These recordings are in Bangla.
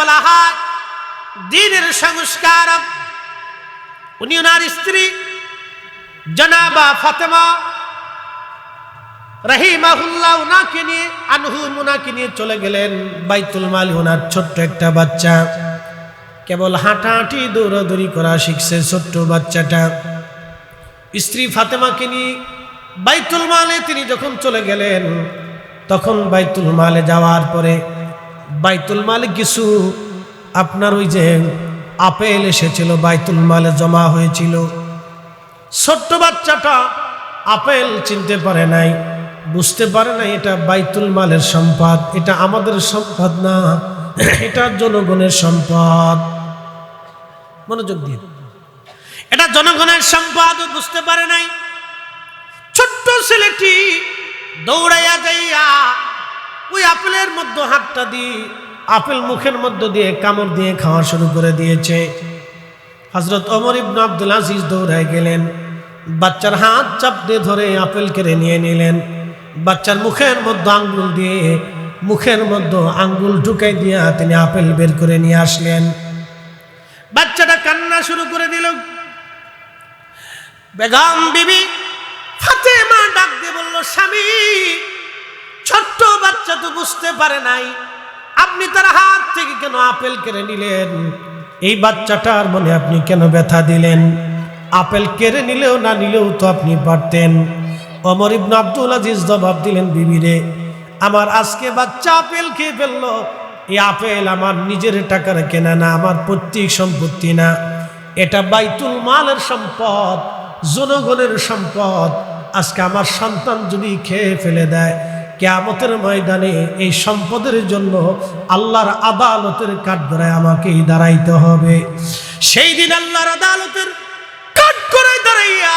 বলা হয়, দিনের সংস্কার উনি ওনার স্ত্রী, জনাবা ফাতেমা রাহিমাহুল্লাহ, উনাকে নিয়ে আনহুম উনাকে নিয়ে চলে গেলেন। বাইতুল মাল ওনার ছোট্ট একটা বাচ্চা। কেবল হাঁটাহাঁটি, দৌড়াদৌড়ি করা শিখছে ছোট্ট বাচ্চাটা। স্ত্রী ফাতেমাকে নিয়ে বাইতুল মালে তিনি যখন চলে গেলেন, তখন বাইতুল মালে যাওয়ার পরে বাইতুল মালে কিছু? আপনার ওই যে আপেল এসেছিল, বাইতুল মালে জমা হয়েছিল। ছোট্ট বাচ্চাটা আপেল চিনতে পারে নাই, বুঝতে পারে নাই এটা বাইতুল মালের সম্পদ, এটা আমাদের সম্পদ না, এটা জনগণের সম্পদ। মনোযোগ দিয়ে। এটা জনগণের সম্পদ, বুঝতে পারে নাই। ছোট্ট ছেলেটি দৌড়াইয়া যাইয়া ওই আপেলের মধ্যে হাতটা দিয়ে, আপেল মুখের মধ্যে দিয়ে কামড় দিয়ে খাওয়া শুরু করে দিয়েছে। হজরত অমর ইবন আব্দুল আজিজ দৌড়ায় গেলেন। বাচ্চার হাত চাপ দিয়ে ধরে আপেল কেড়ে নিয়ে নিলেন। বাচ্চার মুখের মধ্যে আঙ্গুল দিয়ে, মুখের মধ্যে আঙ্গুল ঢুকাই দিয়া তিনি আপেল বের করে নিয়ে আসলেন। বাচ্চাটা কান্না শুরু করে দিল। বেগম বিবি, ফাতেমা ডাক দিয়ে বলল, স্বামী ছোট্ট বাচ্চা তো বুঝতে পারে নাই। আপনি তার হাত থেকে কেন আপেল কেড়ে নিলেন? এই বাচ্চাটার মনে আপনি কেন ব্যথা দিলেন? আপেল কেড়ে নিলেও না নিলেও তো আপনি পারতেন। অমর ইবন আব্দুল আজিজ জবাব দিলেন বিবিরে আমার আজকে বাচ্চা আপেল খেয়ে ফেলল। এই আপেল আমার নিজের টাকার কেনা না, আমার পৈতৃক সম্পত্তি না। এটা বাইতুল মালের সম্পদ, জনগণের সম্পদ। আজকে আমার সন্তান যদি খেয়ে ফেলে দেয় কেয়ামতের ময়দানে এই সম্পদের জন্য আল্লাহর আদালতের কাঠ কাঠগড়ায় আমাকেই দাঁড়াইতে হবে। সেই দিন আল্লাহর আদালতের কাঠ কাঠগড়ায় দাঁড়াইয়া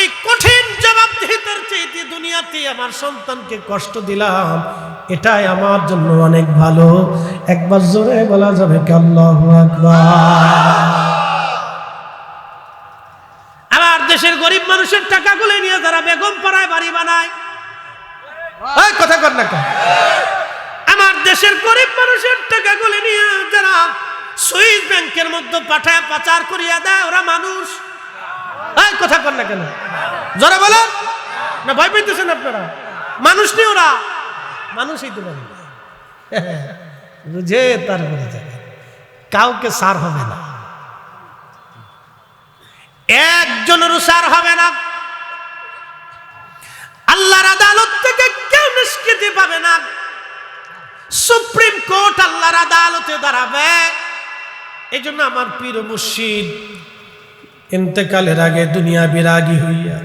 এই কঠিন জবাবদিহিতার চাইতে দুনিয়াতে আমার সন্তানকে কষ্ট দিলাম। এটাই আমার জন্য অনেক ভালো। একবার জোরে বলা যাবে কি আল্লাহু আকবার। আমার দেশের গরিব মানুষের টাকা টাকাগুলো নিয়ে যারা বেগম পাড়ায় বাড়ি বানায় কথা কর না আমার দেশের গরিব মানুষের টাকাগুলো নিয়ে যারা সুইস ব্যাংকের মধ্যে পাঠায় পাচার করিয়া দেয় ওরা মানুষ। এই কথা কর না কেন? যারা বলেন না ভয় পেতেছেন আপনারা? মানুষ নেই ওরা। মানুষই তো পারে বুঝে তারপরে যাবে। কাউকে সার হবে না। একজনেরও সার হবে না। আল্লাহর আদালত থেকে কেউ নিষ্কৃতি পাবে না। সুপ্রিম কোর্ট আল্লাহর আদালতে দাঁড়াবে। এই জন্য আমার পীর মুর্শিদ, ইন্তেকালের আগে দুনিয়া বিরাগী হইয়া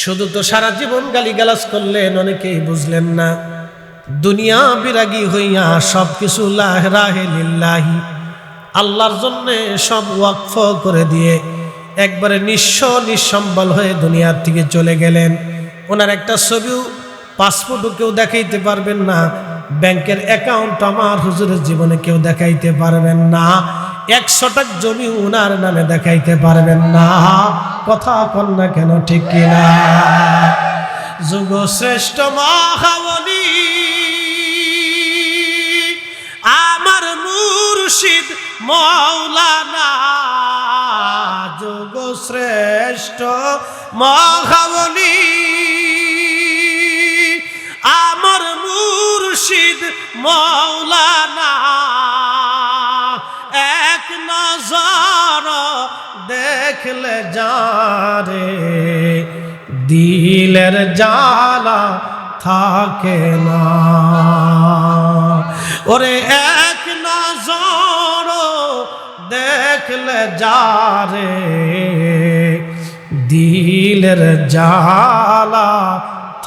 শুধু তো সারা জীবন গালিগালাজ করলেন, অনেকেই বুঝলেন না। দুনিয়া বিরাগী হইয়া সব কিছু আল্লাহর জন্যে সব ওয়াকফ করে দিয়ে একবারে নিঃস্ব নিঃসম্বল হয়ে দুনিয়ার থেকে চলে গেলেন। ওনার একটা ছবিও পাসপোর্টও কেউ দেখাইতে পারবেন না। ব্যাংকের অ্যাকাউন্ট আমার হুজুরের জীবনে কেউ দেখাইতে পারবেন না। একশো টাক জমি ওনার নামে দেখাইতে পারবেন না। কথা কন্যা কেন, ঠিক কিনা যুগ শ্রেষ্ঠ মহাবলী, আমার মুর্শিদ মৌলানা যোগ শ্রেষ্ঠ মহাবলী। মৌলানা, এক নজর দেখলে যারে দিলের জালা থাকে না। ওরে এক নজর দেখলে যারে দিলের জালা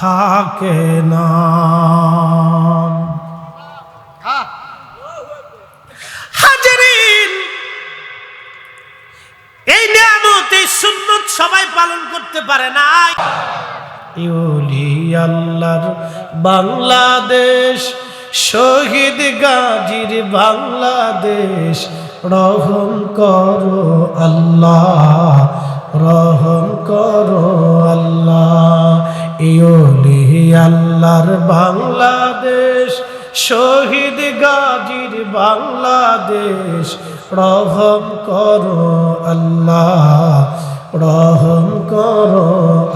থাকে না হাজারিন এই নিয়ামত এই সুন্নত সবাই পালন করতে পারে না। ইউলি আল্লাহর বাংলাদেশ, শহীদ গাজীর বাংলাদেশ, রহম করো আল্লাহ, রহম করো আল্লাহ। ইউলি আল্লাহর বাংলাদেশ, শহীদ গাজীর বাংলাদেশ, রহম করো আল্লাহ। রহম করো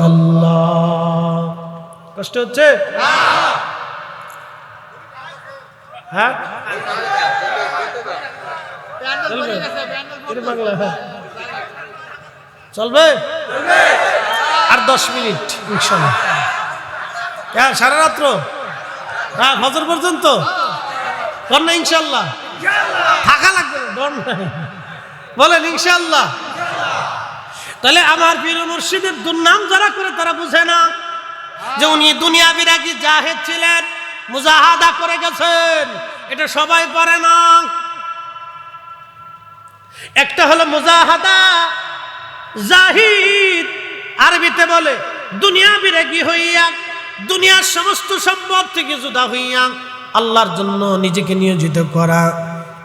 আল্লাহ। কষ্ট হচ্ছে? হ্যাঁ? হ্যাঁ। চলবে? আর দশ মিনিট, ইনশাল্লাহ। হ্যাঁ সারা রাত্র? হ্যাঁ ফজর পর্যন্ত? কর না, ইনশাল্লাহ। থাকা লাগবে বলেন, ইনশাল্লাহ। তাহলে আমার পীর মুর্শিদের দুর্নাম যারা করে তারা বুঝে না যে উনি দুনিয়া বিরাগী জাহেদ ছিলেন, মুজাহাদা করে গেছেন। এটা সবাই পারে না। একটা হলো মুজাহাদা, জাহিদ। আরবিতে বলে দুনিয়া বিরাগী হইয়া, দুনিয়ার সমস্ত সম্পদ থেকে জুদা হইয়া, আল্লাহর জন্য নিজেকে নিয়োজিত করা।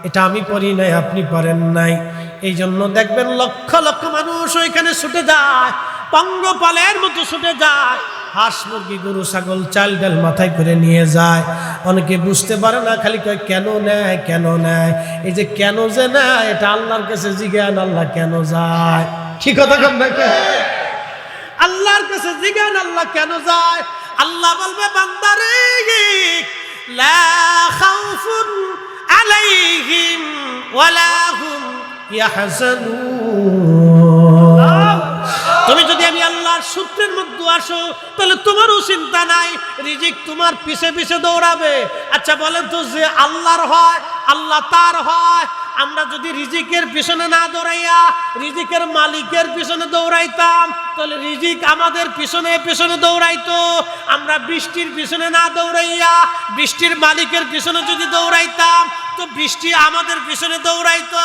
এটা আমি পড়ি নাই, আপনি পারেন নাই। এই জন্য দেখবেন লক্ষ লক্ষ মানুষ ওইখানে ছুটে যায়, পঙ্গপালের মতো ছুটে যায়। হাঁস মুরগি, গরু, ছাগল, চাল ডাল মাথায় করে নিয়ে যায়। অনেকে বুঝতে পারে না, খালি কয়, কেন নেয় কেন নেয়? এই যে কেন যে নেয়, এটা আল্লাহর কাছে জিজ্ঞান আল্লাহ কেন যায়? কি কথা কম না? আল্লাহর কাছে জিজ্ঞান আল্লাহ কেন যায়? আল্লাহ বলবে, বান্দারে, লা খাউফুন আলাইহিম ওয়ালা হুম তুমি যদি আমি আল্লাহর সূত্রের মধ্যে আসো, তাহলে তোমারও চিন্তা নাই, রিজিক তোমার পিছে পিছে দৌড়াবে। আচ্ছা বলেন তো যে আল্লাহর হয়, আল্লাহ তার হয়, আমরা যদি রিজিকের পিছনে না দৌড়াইয়া, রিজিকের মালিকের পিছনে দৌড়াইতাম, তাহলে রিজিক আমাদের পিছনে পিছনে দৌড়াইতো। আমরা বৃষ্টির পিছনে না দৌড়াইয়া, বৃষ্টির মালিকের পিছনে যদি দৌড়াইতাম, তো বৃষ্টি আমাদের পিছনে দৌড়াইতো।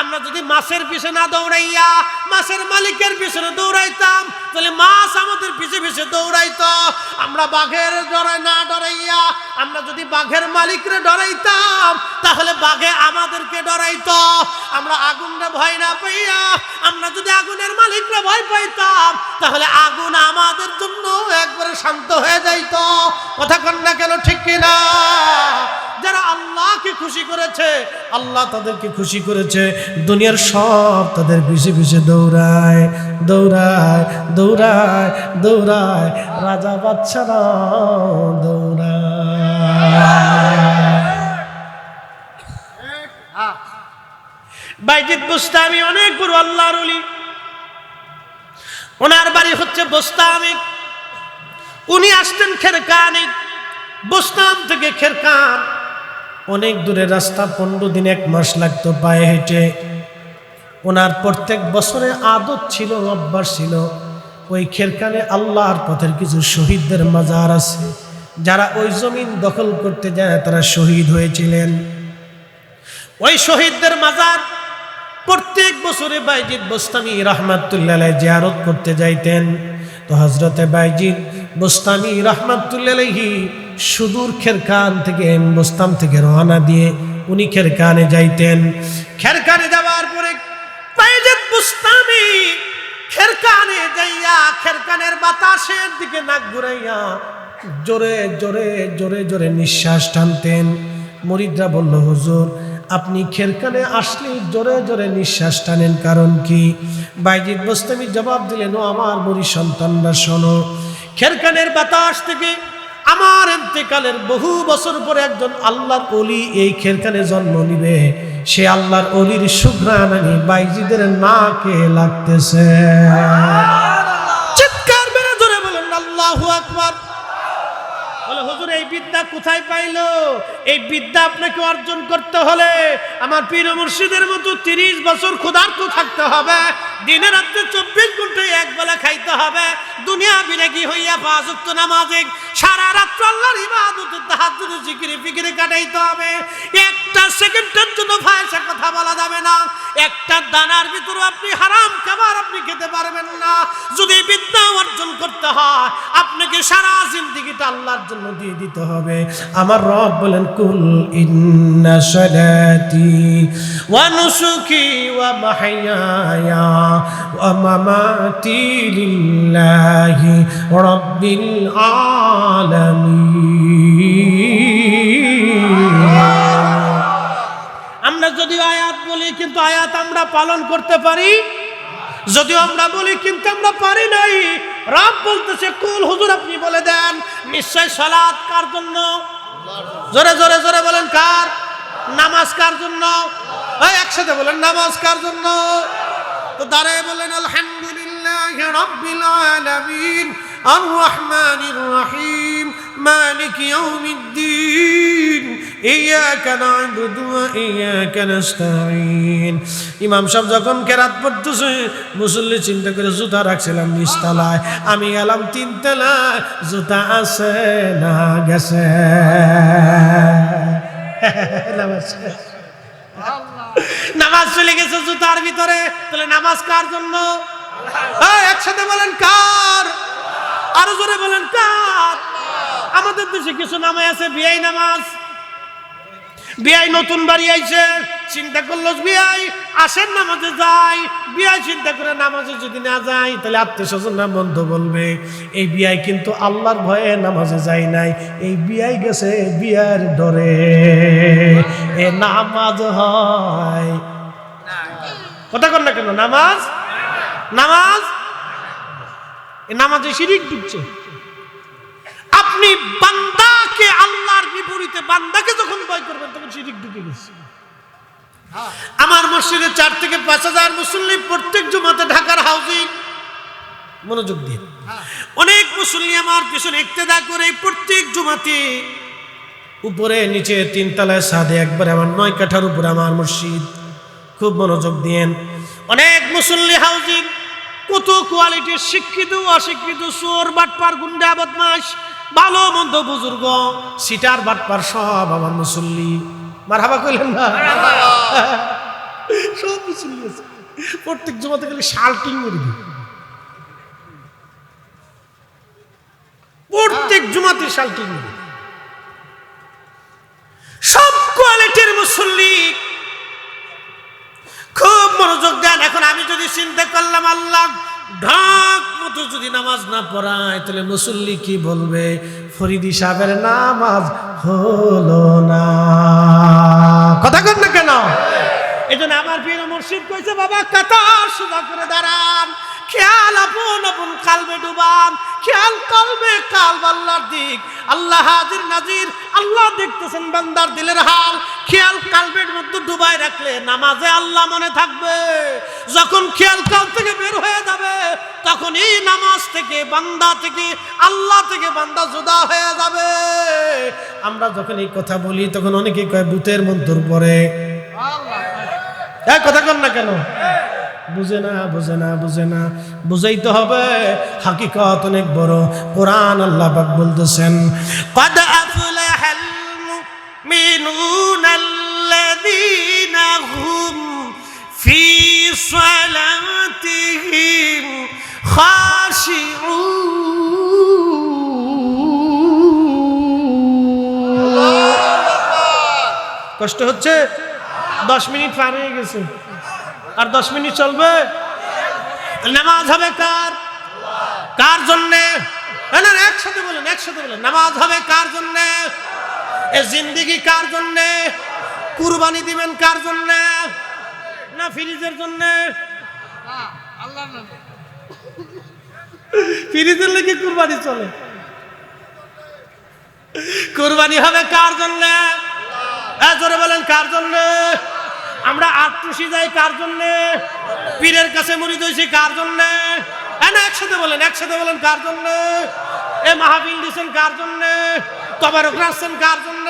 আমরা যদি মাছের পিছনে না দৌড়াইয়া, মাছের মালিকের পিছনে দৌড়াইতাম, তাহলে মাছ আমাদের পিছে পিছে দৌড়াইতো। আমরা বাঘের ডরাই না ডরাইয়া, আমরা যদি বাঘের মালিকরে ডরাইতাম, তাহলে বাঘে আমাদেরকে ডরাইতো। আমরা আগুনরে ভয় না পাইয়া, আমরা যদি আগুনের মালিকরে ভয় পাইতাম, তাহলে আগুন আমাদের জন্য একবারে শান্ত হয়ে যাইতো। কথা কন না কেন, ঠিক কিনা? যারা আল্লাহকে খুশি করেছে, আল্লাহ তাদেরকে খুশি করেছে। দুনিয়ার সব তাদের পিছে পিছে দৌড়ায়। দৌড়ায় দৌড়ায় দৌড়ায়, রাজা বাচ্চারা দৌড়ায়। বাইজিদ বুস্তামি অনেক বড় আল্লাহর ওনার বাড়ি হচ্ছে বোস্তামি। উনি আসতেন খেরকানে। বোস্তাম থেকে খেরকান। অনেক দূরের রাস্তা, পনেরো দিন, এক মাস লাগতো পায়ে হেঁটে। ওনার প্রত্যেক বছরে আদত ছিল অভ্যাস ছিল। ওই খেরকানে আল্লাহর পথের কিছু শহীদদের মাজার আছে। যারা ওই জমিন দখল করতে যায়, তারা শহীদ হয়েছিলেন। ওই শহীদদের মাজার প্রত্যেক বছরে বাইজিদ বোস্তামি রহমাতুল্লাহ জিয়ারত করতে যাইতেন। তো হজরতে বাইজিদ বোস্তামি রহমাতুল্লাহি সুদূর খেরকান থেকে, বোস্তাম থেকে রওনা দিয়ে উনি খেরকানে যাইতেন। পরে বাইজিদ বোস্তামি খেরকানে যাইয়া, খেরকানের বাতাসের দিকে নাক ঘুরাইয়া জোরে জোরে জোরে জোরে নিঃশ্বাস টানতেন। মরিদরা বলল, হুজুর, আপনি খেরকানে আসলে জোরে জোরে নিঃশ্বাস টানেন কারণ কি? বাইজিদ বস্তামি জবাব দিলেন, ও আমার মরি সন্তানরা, শোনো, খেরকানের বাতাস থেকে আমার এতেকালের বহু বছর পরে একজন আল্লাহর অলি এই খেরকানে জন্ম নিবে। সে আল্লাহর অলির সুগ্রানানি বাইজিদের নাকে লাগতেছে। চিৎকার মেরে ধরে বলেন, আল্লাহু আকবার। এই বিদ্যা কোথায় পাইলো? এই বিদ্যা আপনাকে অর্জন করতে হলে আমার পীর মুর্শিদের মতো তিরিশ বছর ক্ষুধার্ত থাকতে হবে। দিনে রাত্রে চব্বিশ ঘন্টায় এক বেলা খাইতে হবে। দুনিয়া বিরাগী হইয়া পাঁচ উক্ত নামাজে সারা রাত্র আল্লাহর ইবাদত, তাহাজ্জুদ, জিকিরে, ফিকিরে কাটাইতে হবে। একটা সেকেন্ডের জন্য ভাইসা কথা বলা যাবে না। একটা দানার ভিতরে আপনি হারাম খাবার আপনি খেতে পারবেন না। যদি বিদ্যা অর্জন করতে হয়, আপনাকে সারা জিন্দিগিটা আল্লাহর জন্য দিয়ে দিতে হবে। আমার রব বলেন, কুল ইন্না সালাতি ওয়া নুসুকি ওয়া মাহইয়ায়া ওয়া মামাতি লিল্লাহি রাব্বিল আলামিন। যদিও আয়াত বলি, কিন্তু আয়াত আমরা পালন করতে পারি? যদিও আমরা বলি, কিন্তু আমরা পারি নাই। রব বলতেছে, কুল, হুজুর আপনি বলে দেন, নিশ্চয় সালাত কার জন্য? জোরে জোরে জোরে বলেন, কার? নামাজ কার জন্য? একসাথে বলেন, নামাজ কার জন্য? তো দাঁড়ায় বলেন, আলহামদুলিল্লাহ রব্বিল আলামিন আর রহমানির রহিম, মালিক ইয়াউমিদ্দিন। ইয়াকা না'বুদু ওয়া ইয়াকা নাস্তাঈন। ইমাম সাহেব যখন কেরাত পড়তেছে, মুসল্লি চিন্তা করে জুতা রাখছিলাম নিচতলায়। আমি গেলাম তিনতলায়, জুতা আছে না গেছে? নামাজ নামাজ চলে গেছে জুতার ভিতরে, তাহলে নামাজ কার জন্য? একসাথে বলেন কার? আরও জোরে বলেন কার? আমাদের দেশে কিছু নামে আছে বিয়াই নামাজ। বিয়াই নতুন বাড়ি আইছে, চিন্তা করল বিয়াই? আসেন নামাজে যাই। বিয়াই চিন্তা করে নামাজে যদি না যাই, তাহলে আত্মীয় স্বজনরা বন্ধ বলবে। এই বিয়াই কিন্তু আল্লাহর ভয়ে নামাজে যায় নাই। এই বিয়াই গেছে বিয়ার ডরে। এ নামাজ হয়। কথা কর না কেন, নামাজ? নামাজ? এ নামাজে শিরিক ঢুকছে। আপনি বান্দাকে আল্লাহর বিপরীতে বান্দাকে যখন ভয় করবেন, তখন শিরিক ঢুকে গেছে। আমার মসজিদে চার থেকে পাঁচ হাজার মুসল্লি প্রত্যেক জমাতে ঢাকার হাউজিং। মনোযোগ দিয়ে। অনেক মুসল্লি আমার পিছনে ইক্তেদা করে প্রত্যেক জমাতে উপরে, নিচে তিন তলায় সাদে একবার আমার নয় কাঠার উপরে আমার মসজিদ। খুব মনোযোগ দিয়েন। অনেক মুসল্লি হাউজিং কত কোয়ালিটির শিক্ষিত, অশিক্ষিত, চোর, বাটপার, গুন্ডা বদমাস ভালো মন্দ বুজুর্গ সিটার বাটপার সব আমার মুসল্লি। মার হাবা কইলেন না? সব মুসল্লি আছে। প্রত্যেক জমাতে গেলে শাল্টিং মেরে দিই। প্রত্যেক জমাতে শাল্টিং মেরে। সব কোয়ালিটির মুসল্লি। খুব মনোযোগ দেন। এখন আমি যদি চিন্তা করলাম আল্লাহ ঢাক মতো যদি নামাজ না পড়ায়, তাহলে মুসল্লি কি বলবে? ফরিদি সাহেবের নামাজ হলো না। কথা কর না কেন? এই জন্য আমার প্রিয় মুর্শিদ কইছে, বাবা, কাতার সুদা করে দাঁড়ান। খেয়াল আপন আপন কালবে ডুবান। খেয়াল কলবে কাল আল্লাহর দিক। আল্লাহ হাজির নাজির আল্লাহ দেখতেছেন বান্দার দিলের হাল। খেয়াল কালবের মধ্যে ডুবাই রাখলে নামাজে আল্লাহ মনে থাকবে। যখন খেয়াল কাল থেকে বের হয়ে যাবে তখন এই নামাজ থেকে বান্দা থেকে আল্লাহ থেকে বান্দা জুদা হয়ে যাবে। আমরা যখন এই কথা বলি তখন অনেকে কয় ভূতের মন্তর পরে। এক কথা কর না কেন? বুঝে না বুঝে না বুঝে না। বুঝাইতে হবে, হাকিকত অনেক বড়। কোরআন আল্লাহ পাক বলতেছেন, কদ আফলাহাল মুমিনুন আল্লাযীনা হুম ফি সালাতিহিম খাশিউন। কষ্ট হচ্ছে? দশ মিনিট পার হয়ে গেছে। আর দশ মিনিট চলবে? নামাজ হবে কার? কার জন্যে? না, একসাথে বলেন একসাথে বলেন। নামাজ হবে কার জন্যে? এ জিন্দিগি কার জন্যে? কুরবানি দিবেন কার জন্যে? না ফ্রিজের জন্যে? ফ্রিজের লেগে কুরবানি চলে। কুরবানি হবে কার জন্যে? জোরে বলেন কার জন্য? আমরা আটটুসি যাই, কার জন্যে? পীরের কাছে মুড়ি দইছি কার জন্য? একসাথে বলেন একসাথে বলেন, কার জন্য? এ মাহাবিল দিছেন কার জন্য? তবারক রাখছেন কার জন্য?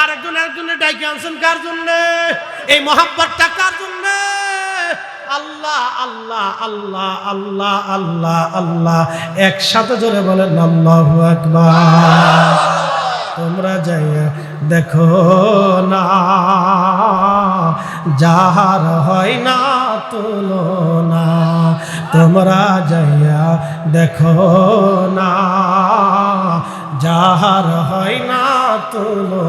আর একজন একজনের ডাইকে আনছেন, কার জন্য? এই মহাব্বতটা কার জন্য? আল্লাহ আল্লাহ আল্লাহ আল্লাহ আল্লাহ আল্লাহ। একসাথে জোরে বলেন, আল্লাহু আকবার। তোমরা যাইয়া দেখো না, যাহার হয় না তুলনা, তোমরা যাইয়া দেখো না, যাহার হয় না তুলো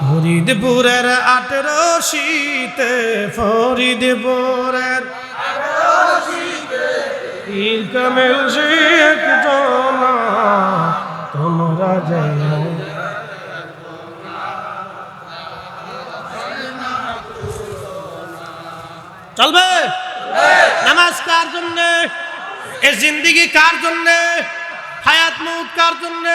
ফরিদপুরের আঠেরো শীতে, ফরিদপুরের পীর কামেল তোমরা যাইয়া চলবে? নামাজ কার জন্য। এ জিন্দিগি কার জন্য? হায়াত মৌত কার জন্য?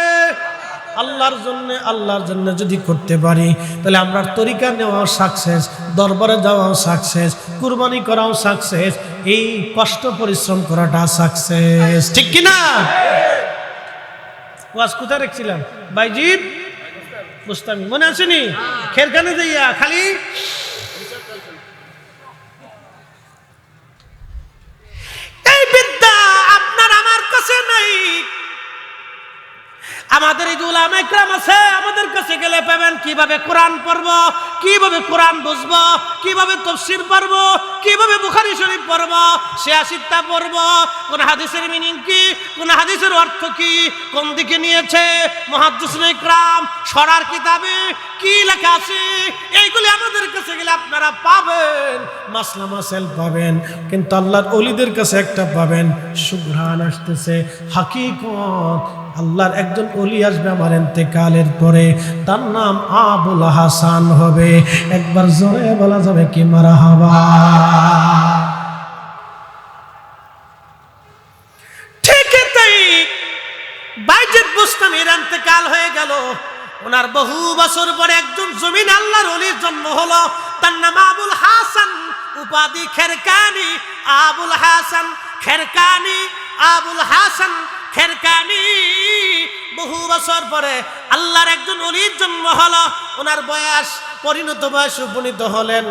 আল্লাহর জন্য আল্লাহর জন্য যদি করতে পারি, তাহলে আমরা তরিকা নেওয়াও সাকসেস দরবারে যাওয়াও সাকসেস কুরবানি করাও সাকসেস এই কষ্ট পরিশ্রম করাটা সাকসেস ঠিক কি না? ওয়াজ কোথায় রেখেছিলাম? বাইজিৎ বুঝতাম মনে আসেনি খেরখানে যাইয়া, খালি? কাছে নাই। আমাদের এই যে উলামা ইকরাম আছে, আমাদের কাছে গেলে পাবেন কীভাবে কোরআন পড়ব, কীভাবে কোরআন বুঝব, কীভাবে তফসির পড়ব, কীভাবে বুখারি শরীফ পড়ব আসিত্তা পড়ব, কোন হাদিসের মিনিং কি, কোন হাদিসের অর্থ কি, কোন দিকে নিয়েছে, মহাদ্দিসুল ইকরাম সরার কিতাবে কি লেখা আছে, এইগুলি আমাদের কাছে গেলে আপনারা পাবেন, মাসলা মাসেল পাবেন, কিন্তু আল্লাহর অলিদের কাছে একটা পাবেন, সুঘ্রাণ আসতেছে, হাকিকত আল্লাহর একজন অলি আসবে আমার এতেকালের পরে, তার নাম আবুল হাসান হবে। একবার জোরে বলা যাবে কি মারা হবা হয়ে গেল। ওনার বহু বছর পরে একজন জমিন আল্লাহর অলির জন্ম হলো। তার নাম আবুল হাসান, উপাধি খেরকানি। আবুল হাসান, খেরকানি, আবুল হাসান, খেরকানি। বহু বছর পরে আল্লাহর একজন অলির জন্ম হলো। ওনার বয়স, পরিণত বয়স উপনীত হলেন।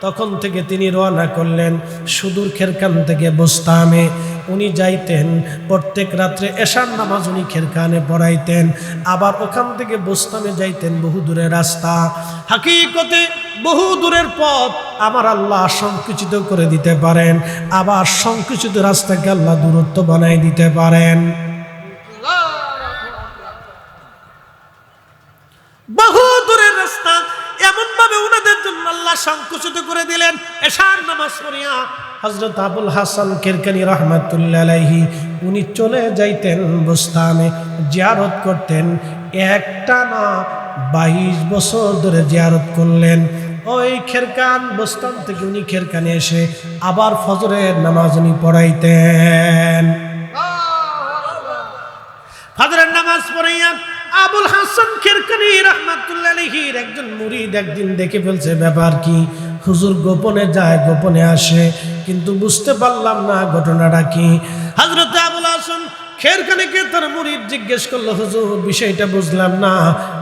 তখন থেকে তিনি রওনা করলেন সুদূর খেরকান থেকে বোস্তামে। উনি যাইতেন, প্রত্যেক রাত্রে এশার নামাজ উনি খেরকানে পড়াইতেন। আবার ওখান থেকে বোস্তামে যাইতেন বহু দূরের রাস্তা। হাকিকতে বহু দূরের পথ আমার আল্লাহ সংকুচিত করে দিতে পারেন। আবার সংকুচিত রাস্তাকে আল্লাহ দূরত্ব বানাই দিতে পারেন। বহু দূরের রাস্তা। এমন ভাবে উনাদের জন্য আল্লাহ সংকুচিত করে দিলেন। এশার নামাজ পড়িয়া হজরত আবুল হাসান কেরকানি রহমাতুল্লাহ আলাইহি, উনি চলে যাইতেন বস্তানে, জিয়ারত করতেন। একটা না বাইশ বছর ধরে জিয়ারত করলেন। ওই খেরকান বস্তান থেকে উনি খেরকানে এসে আবার ফজরের নামাজ উনি পড়াইতেন ফজরের নামাজ পড়াইয়া আবুল হাসান খেরকানি রহমাতুল্লাহির একজন মুরিদ একদিন দেখে ফেলছে, ব্যাপার কি? হুজুর গোপনে যায়, গোপনে আসে, কিন্তু বুঝতে পারলাম না ঘটনাটা কি। হজরত আবুল হাসান খেরখানিকে তার মুরিদ জিজ্ঞেস করল, হুজুর, বিষয়টা বুঝলাম না।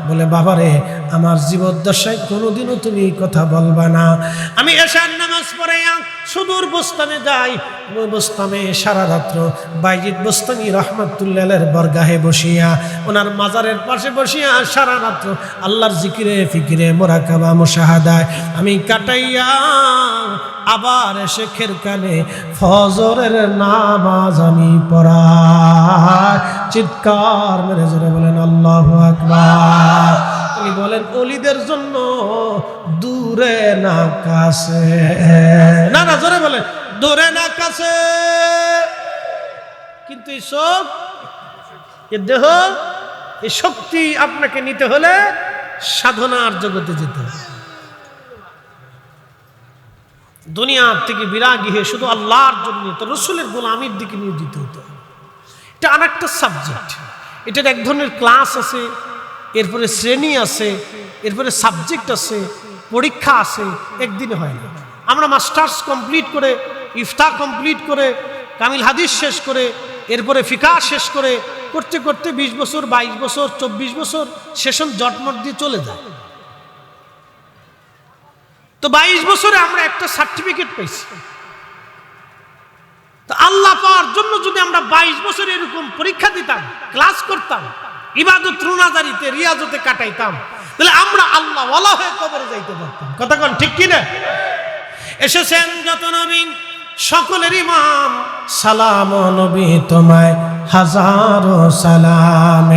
বলে, বাবারে, আমার জীবদ্দশায় কোনোদিনও তুমি কথা বলবা না। আমি এশার নামাজ পড়ে সুদূর বস্তামে যাই, ওই বস্তামে সারা রাত্র বাইজিৎ বস্তামি রহমতুল্লাহের বরগাহে বসিয়া, ওনার মাজারের পাশে বসিয়া সারা রাত্র আল্লাহর জিকিরে, ফিকিরে, মোরাকাবা, মোশাহাদায় আমি কাটাইয়া আবার এসে খেরকানে ফজরের নামাজ আমি পড়াই চিৎকার মেরে জোরে বলেন, আল্লাহ আকবার। তিনি বলেন, অলিদের জন্য দূরে না কাছে। না না, জোরে বলেন, দূরে না কাছে। কিন্তু এই সব এ দেহ, এই শক্তি আপনাকে নিতে হলে সাধনার জগতে যেতে হবে। দুনিয়ার থেকে বিরাগী হয়ে শুধু আল্লাহর জন্য রসুলের গোলামির দিকে নিয়োজিত হতে হবে। এটা আরেকটা সাবজেক্ট এটার এক ধরনের ক্লাস আছে, এরপরে শ্রেণি আছে, এরপরে সাবজেক্ট আছে, পরীক্ষা আছে, একদিনে হয় না। আমরা মাস্টার্স কমপ্লিট করে, ইফতার কমপ্লিট করে, কামিল হাদিস শেষ করে, এরপরে ফিকা শেষ করে, করতে করতে বিশ বছর, বাইশ বছর, চব্বিশ বছর, সেশন জটমট দিয়ে চলে যায়। তো বাইশ বছরে আমরা একটা সার্টিফিকেট পাইছি। তো আল্লাহ পাওয়ার জন্য যদি আমরা বাইশ বছর এরকম পরীক্ষা দিতাম ক্লাস করতাম, ইবাদত রুনাজারিতে, রিয়াজতে কাটাইতাম, তাহলে আমরা আল্লাহ হয়ে কবরে যাইতে পারতাম। ঠিক কিনা? এসেছেন যত নবী সকলের ইমাম। সালাম নবী, তোমায় হাজারো সালাম।